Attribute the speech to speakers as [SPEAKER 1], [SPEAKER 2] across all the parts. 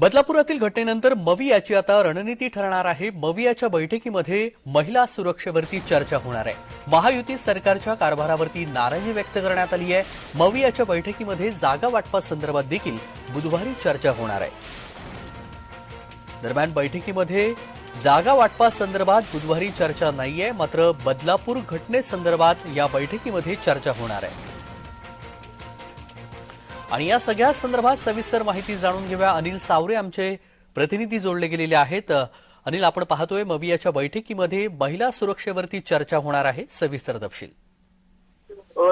[SPEAKER 1] बदलापुरातील घटनेनंतर मवियाची आता रणनीती ठरणार आहे. मवियाच्या बैठकीमध्ये महिला सुरक्षेवरती चर्चा होणार आहे. महायुती सरकारच्या कारभारावरती नाराजी व्यक्त करण्यात आली आहे. मवियाच्या बैठकीमध्ये जागा वाटपासंदर्भात देखील बुधवारी चर्चा होणार आहे. दरम्यान बैठकीमध्ये जागा वाटपासंदर्भात बुधवारी चर्चा नाहीये मात्र बदलापूर घटनेसंदर्भात या बैठकीमध्ये चर्चा होणार आहे. आणि या सगळ्या संदर्भात सविस्तर माहिती जाणून घेऊया. अनिल सावरे आमचे प्रतिनिधी जोडले गेलेले आहेत. अनिल आपण पाहतोय मवियाच्या बैठकीमध्ये महिला सुरक्षेवरती चर्चा होणार आहे. सविस्तर तपशील.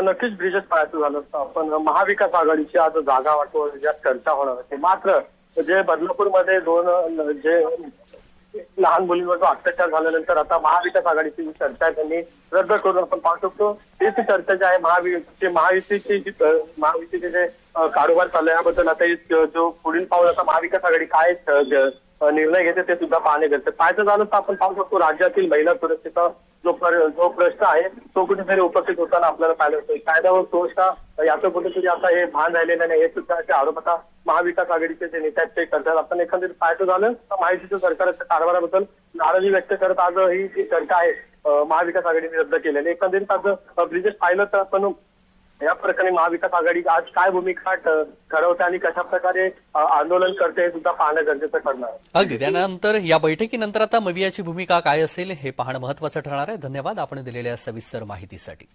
[SPEAKER 2] नक्कीच ब्रिजेश पाहायचं झालं. असतं आपण महाविकास आघाडीची आज जागा वाटप ज्यात चर्चा होणार होती मात्र जे बदलापूरमध्ये दोन जे लहान मुलींवर जो अत्याचार झाल्यानंतर आता महाविकास आघाडीची जी चर्चा आहे त्यांनी रद्द करून आपण पाहू शकतो. तीच चर्चा जी आहे महाविकासची महायुतीची जी महायुतीचे जे कारोबार कारभार याबद्दल आता एक, जो पुढील पाऊल आता महाविकास आघाडी काय निर्णय घेते ते सुद्धा पाहणे गरजेचं. पाहायचं झालं तर आपण पाहू शकतो राज्यातील महिला सुरक्षेचा जो जो प्रश्न आहे तो कुठेतरी उपस्थित होताना आपल्याला पाहायला होतो कायद्यावर व सुरक्षा याचं कुठेतरी आता हे भान राहिलेलं नाही. हे सुद्धा असे आरोप आता महाविकास आघाडीचे जे नेते आहेत ते करतात. आपण एखाद्या पाहायचं झालं तर माहितीच्या सरकारच्या कारभाराबद्दल नाराजी व्यक्त करत आज ही जी चर्चा आहे महाविकास आघाडीने रद्द केलेली. एकंदरीत आज ब्रिजेश पाहिलं तर आपण या प्रकरणी महाविकास आघाडी आज काय भूमिका ठरवते आणि कशा प्रकारे आंदोलन करते हे सुद्धा पाहणं गरजेचं ठरणार.
[SPEAKER 1] अगदी. त्यानंतर या बैठकीनंतर आता मवियाची भूमिका काय असेल हे पाहणं महत्वाचं ठरणार आहे. धन्यवाद आपण दिलेल्या सविस्तर माहितीसाठी.